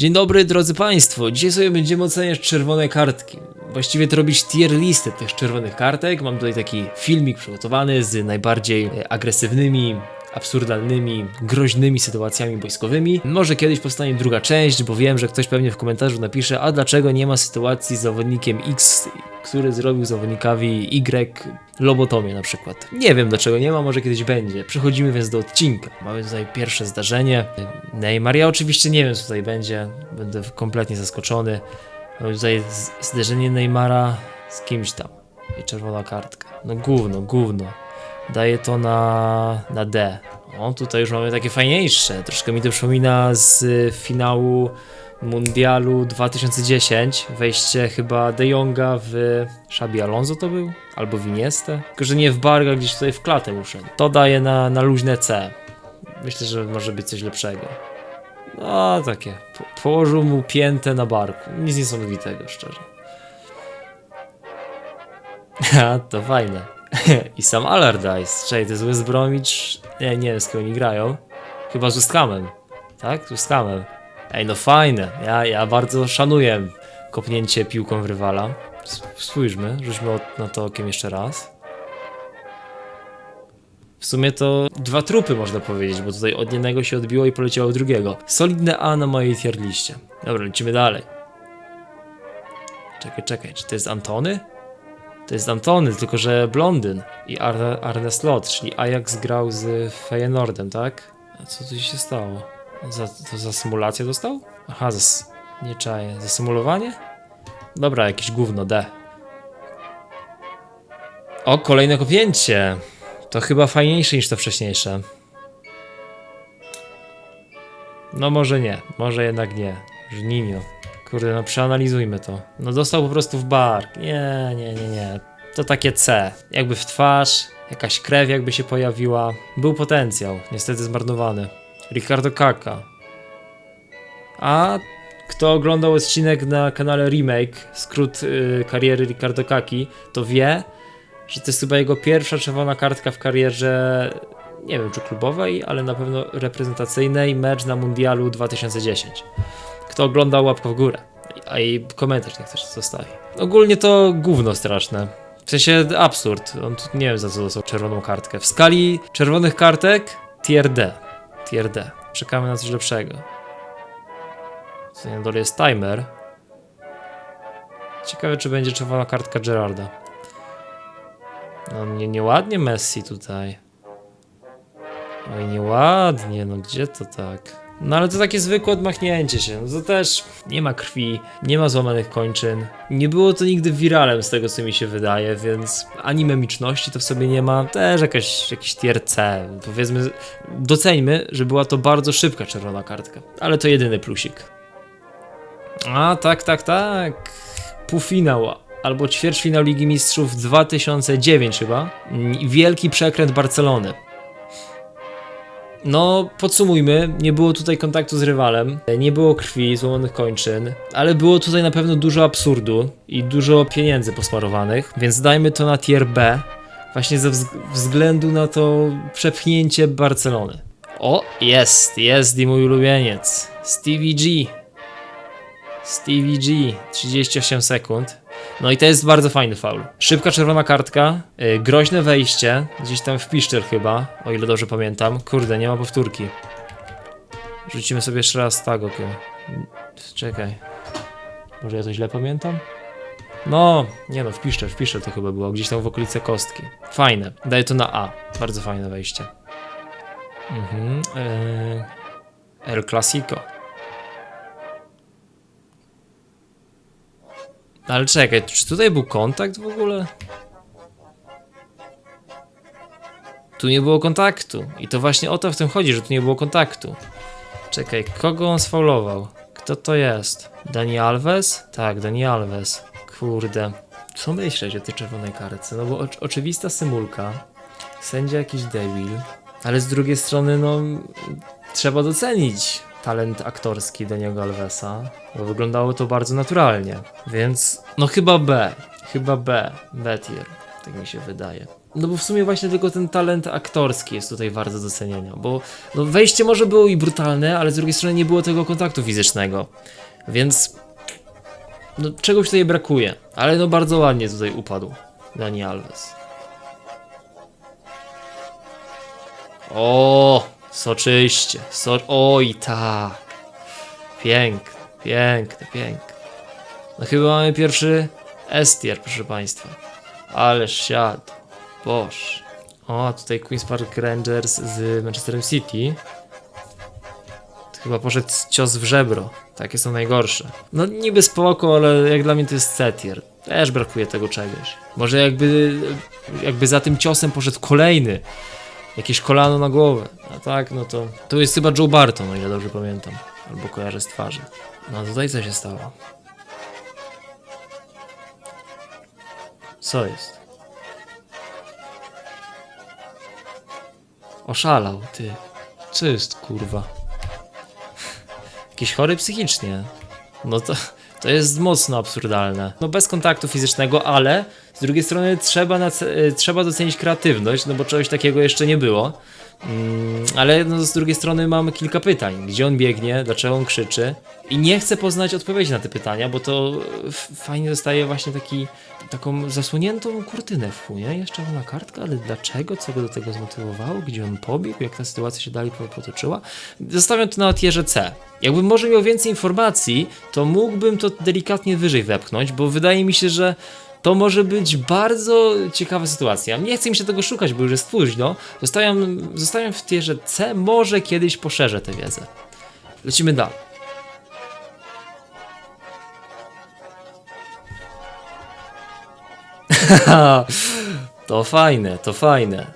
Dzień dobry drodzy Państwo, dzisiaj sobie będziemy oceniać czerwone kartki. Właściwie to robić tier listę tych czerwonych kartek. Mam tutaj taki filmik przygotowany z najbardziej e, agresywnymi, absurdalnymi, groźnymi sytuacjami wojskowymi. Może kiedyś powstanie druga część, bo wiem, że ktoś pewnie w komentarzu napisze, a dlaczego nie ma sytuacji z zawodnikiem X, który zrobił zawodnikowi Y lobotomię na przykład. Nie wiem dlaczego nie ma, może kiedyś będzie. Przechodzimy więc do odcinka. Mamy tutaj pierwsze zdarzenie. Neymar, ja oczywiście nie wiem co tutaj będzie, będę kompletnie zaskoczony. Mamy tutaj zderzenie Neymara z kimś tam. I czerwona kartka. No gówno, gówno. Daję to na, na D. O, tutaj już mamy takie fajniejsze. Troszkę mi to przypomina z y, finału Mundialu 2010. Wejście chyba De Jonga w Xabi Alonso to był? Albo w Iniestę? Tylko, że nie w Barga, gdzieś tutaj w klatę uszedł. To daje na, na luźne C. Myślę, że może być coś lepszego. No, takie. Po, położył mu piętę na barku. Nic niesamowitego, szczerze. Ha, to fajne. I sam Allardyce. Czekaj, to jest West Bromwich. Nie, nie wiem z kim oni grają. Chyba z Hamem. Tak? Z Hamem. Ej, no fajne. Ja, ja bardzo szanuję kopnięcie piłką w rywala. Spójrzmy, rzućmy na to okiem jeszcze raz. W sumie to dwa trupy można powiedzieć, bo tutaj od jednego się odbiło i poleciało drugiego. Solidne A na mojej tier liście. Dobra, lecimy dalej. Czekaj, czekaj, czy to jest Antony? To jest Antony, tylko że blondyn i Arne, Arne Slot, czyli Ajax grał z Feyenoordem, tak? A co tu się stało? Za, to za symulację dostał? Aha, za, nie czaję. Za symulowanie? Dobra, jakieś gówno, D. O, kolejne kopięcie. To chyba fajniejsze niż to wcześniejsze. No może nie, może jednak nie. Żninio. Kurde, no przeanalizujmy to. No dostał po prostu w bark. Nie, nie, nie, nie. To takie C. Jakby w twarz, jakaś krew jakby się pojawiła. Był potencjał, niestety zmarnowany. Ricardo Kaka. A kto oglądał odcinek na kanale Remake, skrót y, kariery Ricardo Kaki, to wie, że to jest chyba jego pierwsza czerwona kartka w karierze, nie wiem czy klubowej, ale na pewno reprezentacyjnej, mecz na Mundialu 2010. Kto oglądał, łapka w górę. A i komentarz niech też zostawi. Ogólnie to gówno straszne. W sensie absurd. On tu nie wiem za co dostał czerwoną kartkę. W skali czerwonych kartek tier D. Tier D. Czekamy na coś lepszego. Tutaj na dole jest timer. Ciekawe czy będzie czerwona kartka Gerarda. No nie, nieładnie Messi tutaj. Oj, nieładnie, no gdzie to tak? No ale to takie zwykłe odmachnięcie się, no to też nie ma krwi, nie ma złamanych kończyn. Nie było to nigdy wiralem z tego co mi się wydaje, więc ani memiczności to w sobie nie ma, też jakaś, jakiś tier C. Powiedzmy, doceńmy, że była to bardzo szybka czerwona kartka, ale to jedyny plusik. A tak, tak, tak. Półfinał albo ćwierćfinał Ligi Mistrzów 2009 chyba. Wielki przekręt Barcelony. No, podsumujmy, nie było tutaj kontaktu z rywalem, nie było krwi, złamanych kończyn, ale było tutaj na pewno dużo absurdu i dużo pieniędzy posmarowanych, więc dajmy to na tier B, właśnie ze wzg- względu na to przepchnięcie Barcelony. O, jest, jest i mój ulubieniec, Stevie G. Stevie G, 38 sekund. No i to jest bardzo fajny faul. Szybka czerwona kartka, yy, groźne wejście, gdzieś tam w piszczel chyba, o ile dobrze pamiętam. Kurde, nie ma powtórki. Rzucimy sobie jeszcze raz tak okiem. Czekaj. Może ja to źle pamiętam? No, nie no, w piszczel, w piszczel to chyba było, gdzieś tam w okolice kostki. Fajne, daję to na A. Bardzo fajne wejście. Mhm. Yy, El Clasico. Ale czekaj, czy tutaj był kontakt w ogóle? Tu nie było kontaktu. I to właśnie o to w tym chodzi, że tu nie było kontaktu. Czekaj, kogo on sfaulował? Kto to jest? Dani Alves? Tak, Dani Alves. Kurde. Co myśleć o tej czerwonej kartce? No bo oczy- oczywista symulka. Sędzia jakiś debil. Ale z drugiej strony, no... Trzeba docenić talent aktorski Daniego Alvesa, bo wyglądało to bardzo naturalnie. Więc, no chyba B. Chyba B. B. Tak mi się wydaje. No bo w sumie właśnie tylko ten talent aktorski jest tutaj bardzo docenienia, bo no wejście może było i brutalne, ale z drugiej strony nie było tego kontaktu fizycznego, więc no czegoś tutaj brakuje, ale no bardzo ładnie tutaj upadł Dani Alves. O, soczyście, so... oj tak, piękne, piękne, piękne. No chyba mamy pierwszy Estier, proszę Państwa. Ależ siadł. Boż. O, tutaj Queen's Park Rangers z Manchesterem City. To chyba poszedł cios w żebro. Takie są najgorsze. No niby spoko, ale jak dla mnie to jest C-tier. Też brakuje tego czegoś. Może jakby, jakby za tym ciosem poszedł kolejny. Jakieś kolano na głowę. A tak, no to... To jest chyba Joe Barton, o ile dobrze pamiętam. Albo kojarzę z twarzy. No a tutaj co się stało? Co jest? Oszalał, ty. Co jest, kurwa? Jakiś chory psychicznie. No to, to jest mocno absurdalne. No bez kontaktu fizycznego, ale z drugiej strony trzeba, y, trzeba docenić kreatywność, no bo czegoś takiego jeszcze nie było. Mm, ale no z drugiej strony mamy kilka pytań. Gdzie on biegnie, dlaczego on krzyczy? I nie chcę poznać odpowiedzi na te pytania, bo to fajnie dostaje właśnie taki, taką zasłoniętą kurtynę w nie? Jeszcze na kartka, ale dlaczego? Co go do tego zmotywowało? Gdzie on pobiegł? Jak ta sytuacja się dalej po- potoczyła? Zostawiam to na tierze C. Jakbym może miał więcej informacji, to mógłbym to delikatnie wyżej wepchnąć, bo wydaje mi się, że to może być bardzo ciekawa sytuacja. Nie chcę mi się tego szukać, bo już jest późno. Zostawiam, zostawiam w tierze C, może kiedyś poszerzę tę wiedzę. Lecimy dalej. to fajne, to fajne.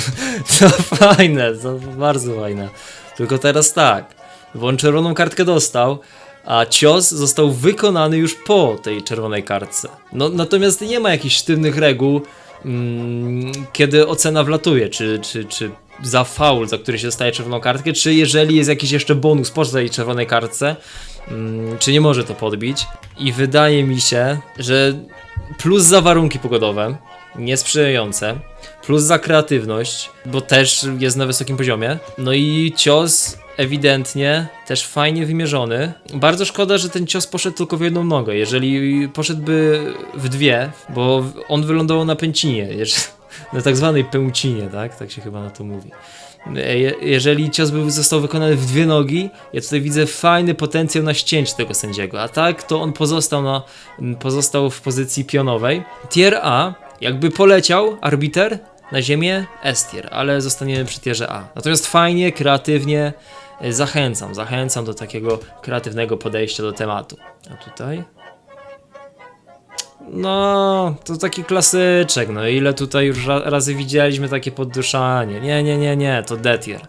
to fajne, to bardzo fajne. Tylko teraz tak, bo on czerwoną kartkę dostał, a cios został wykonany już po tej czerwonej kartce. No, natomiast nie ma jakichś sztywnych reguł, mm, kiedy ocena wlatuje, czy, czy, czy za faul, za który się dostaje czerwoną kartkę, czy jeżeli jest jakiś jeszcze bonus po tej czerwonej kartce, mm, czy nie może to podbić. I wydaje mi się, że plus za warunki pogodowe, niesprzyjające, plus za kreatywność, bo też jest na wysokim poziomie. No i cios ewidentnie też fajnie wymierzony. Bardzo szkoda, że ten cios poszedł tylko w jedną nogę. Jeżeli poszedłby w dwie, bo on wylądował na pęcinie, na tak zwanej pęcinie, tak? Tak się chyba na to mówi. Je- Jeżeli cios był, został wykonany w dwie nogi, ja tutaj widzę fajny potencjał na ścięcie tego sędziego, a tak to on pozostał, na, pozostał w pozycji pionowej. Tier A, jakby poleciał arbiter na ziemię, S tier, ale zostaniemy przy tierze A. Natomiast fajnie, kreatywnie, zachęcam, zachęcam do takiego kreatywnego podejścia do tematu. A tutaj? No, to taki klasyczek, no ile tutaj już ra razy widzieliśmy takie podduszanie. Nie, nie, nie, nie, to detier.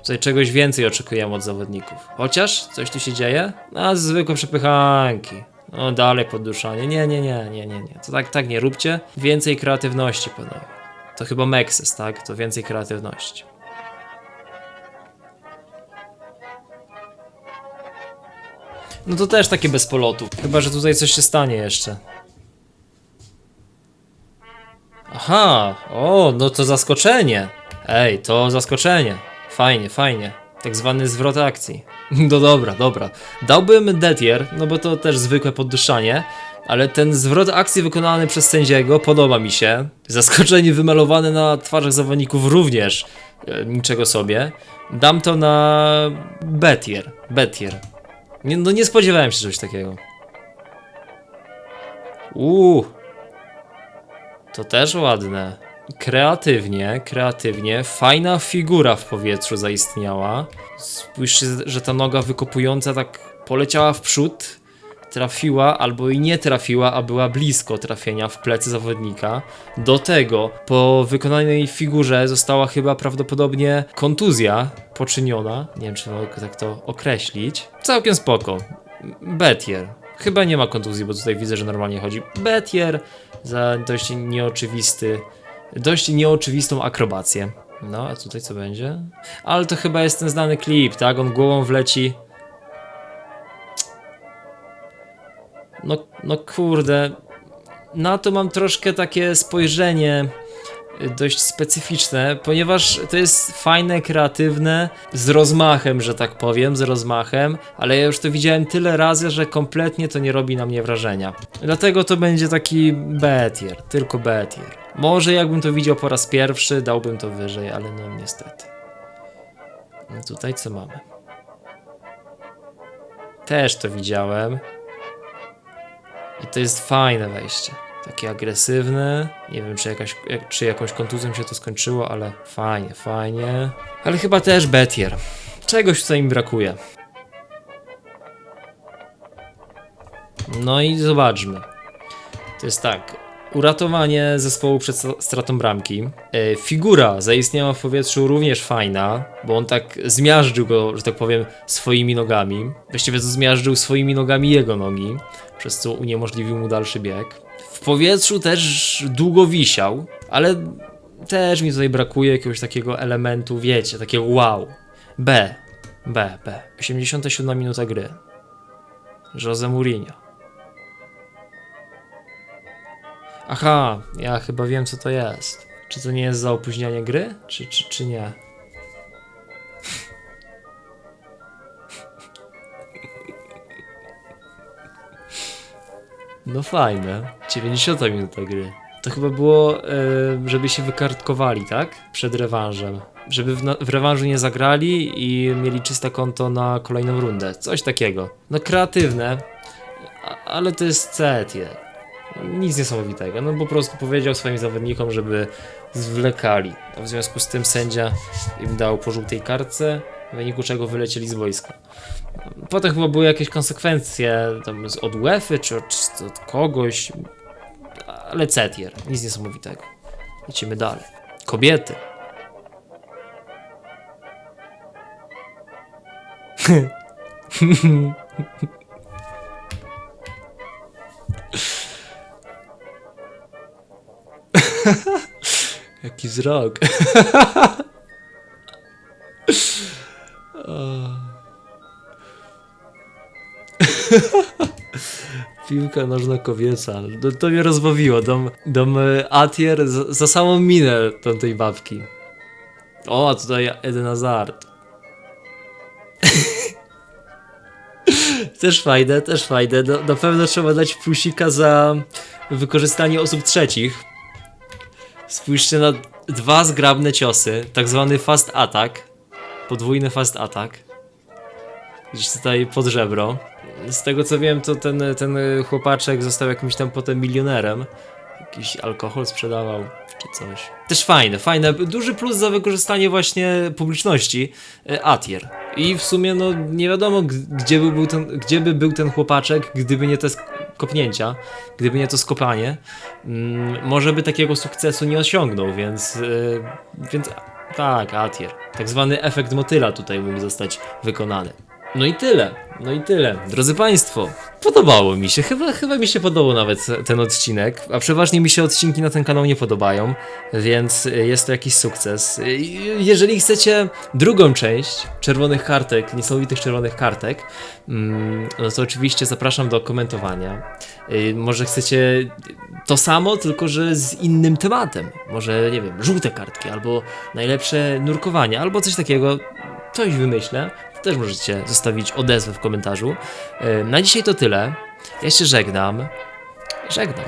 Tutaj czegoś więcej oczekujemy od zawodników. Chociaż coś tu się dzieje? A zwykłe przepychanki. No dalej podduszanie. Nie, nie, nie, nie, nie, nie. To tak, tak nie róbcie. Więcej kreatywności, panowie. To chyba Mexes, tak? To więcej kreatywności. No to też takie bez polotu. Chyba, że tutaj coś się stanie jeszcze. Aha, o, no to zaskoczenie. Ej, to zaskoczenie. Fajnie, fajnie. Tak zwany zwrot akcji. No dobra, dobra. Dałbym Detier, no bo to też zwykłe podduszanie, ale ten zwrot akcji wykonany przez sędziego podoba mi się. Zaskoczenie wymalowane na twarzach zawodników również e, niczego sobie. Dam to na Betier. Betier. Nie, no nie spodziewałem się czegoś takiego. Uuu. To też ładne. Kreatywnie, kreatywnie. Fajna figura w powietrzu zaistniała. Spójrzcie, że ta noga wykopująca tak poleciała w przód, trafiła albo i nie trafiła, a była blisko trafienia w plecy zawodnika. Do tego po wykonanej figurze została chyba prawdopodobnie kontuzja poczyniona. Nie wiem, czy mogę tak to określić. Całkiem spoko. Betier. Chyba nie ma kontuzji, bo tutaj widzę, że normalnie chodzi. Betier za dość nieoczywisty, dość nieoczywistą akrobację. No, a tutaj co będzie? Ale to chyba jest ten znany klip, tak? On głową wleci. No, no kurde. Na to mam troszkę takie spojrzenie y, dość specyficzne, ponieważ to jest fajne, kreatywne, z rozmachem, że tak powiem, z rozmachem, ale ja już to widziałem tyle razy, że kompletnie to nie robi na mnie wrażenia. Dlatego to będzie taki B tier, tylko B tier. Może jakbym to widział po raz pierwszy, dałbym to wyżej, ale no niestety. No tutaj co mamy? Też to widziałem. I to jest fajne wejście. Takie agresywne. Nie wiem, czy, jakaś, jak, czy jakąś kontuzją się to skończyło, ale fajnie, fajnie. Ale chyba też Betier. Czegoś tutaj mi brakuje. No i zobaczmy. To jest tak. Uratowanie zespołu przed stra- stratą bramki. E, figura zaistniała w powietrzu również fajna, bo on tak zmiażdżył go, że tak powiem, swoimi nogami. Właściwie to zmiażdżył swoimi nogami jego nogi, przez co uniemożliwił mu dalszy bieg. W powietrzu też długo wisiał, ale też mi tutaj brakuje jakiegoś takiego elementu, wiecie, takiego wow. B. B, B. 87 minuta gry. Jose Mourinho. Aha, ja chyba wiem co to jest. Czy to nie jest za opóźnianie gry? Czy, czy, czy nie? No fajne. 90 minuta gry. To chyba było, e, żeby się wykartkowali, tak? Przed rewanżem. Żeby w, w rewanżu nie zagrali i mieli czyste konto na kolejną rundę. Coś takiego. No kreatywne, ale to jest C. Nic niesamowitego. No po prostu powiedział swoim zawodnikom, żeby zwlekali. A w związku z tym sędzia im dał po żółtej kartce, w wyniku czego wylecieli z wojska. Potem chyba były jakieś konsekwencje tam od UEFA czy od, od kogoś, ale cetier, nic niesamowitego. Lecimy dalej. Kobiety. Jaki wzrok. Piłka nożna kobieca. To, to mnie rozbawiło. Dom, dom e, Atier za, za samą minę tamtej babki. O, tutaj Eden Hazard. też fajne, też fajne. No, na pewno trzeba dać plusika za wykorzystanie osób trzecich. Spójrzcie na dwa zgrabne ciosy, tak zwany fast attack, podwójny fast attack. Gdzieś tutaj pod żebro. Z tego co wiem, to ten, ten chłopaczek został jakimś tam potem milionerem. Jakiś alkohol sprzedawał, czy coś. Też fajne, fajne. Duży plus za wykorzystanie właśnie publiczności. e, Atier. I w sumie, no nie wiadomo, gdzie by był ten, gdzie by był ten chłopaczek, gdyby nie te kopnięcia, gdyby nie to skopanie. Mm, może by takiego sukcesu nie osiągnął, więc, yy, więc tak, Atier. Tak zwany efekt motyla tutaj mógł zostać wykonany. No i tyle, no i tyle. Drodzy Państwo, podobało mi się, chyba, chyba mi się podobał nawet ten odcinek, a przeważnie mi się odcinki na ten kanał nie podobają, więc jest to jakiś sukces. Jeżeli chcecie drugą część czerwonych kartek, niesamowitych czerwonych kartek, mm, no to oczywiście zapraszam do komentowania. Y, Może chcecie to samo, tylko że z innym tematem. Może, nie wiem, żółte kartki, albo najlepsze nurkowanie, albo coś takiego. Coś wymyślę. Też możecie zostawić odezwę w komentarzu. Y, Na dzisiaj to tyle. Ja się żegnam. Żegnam.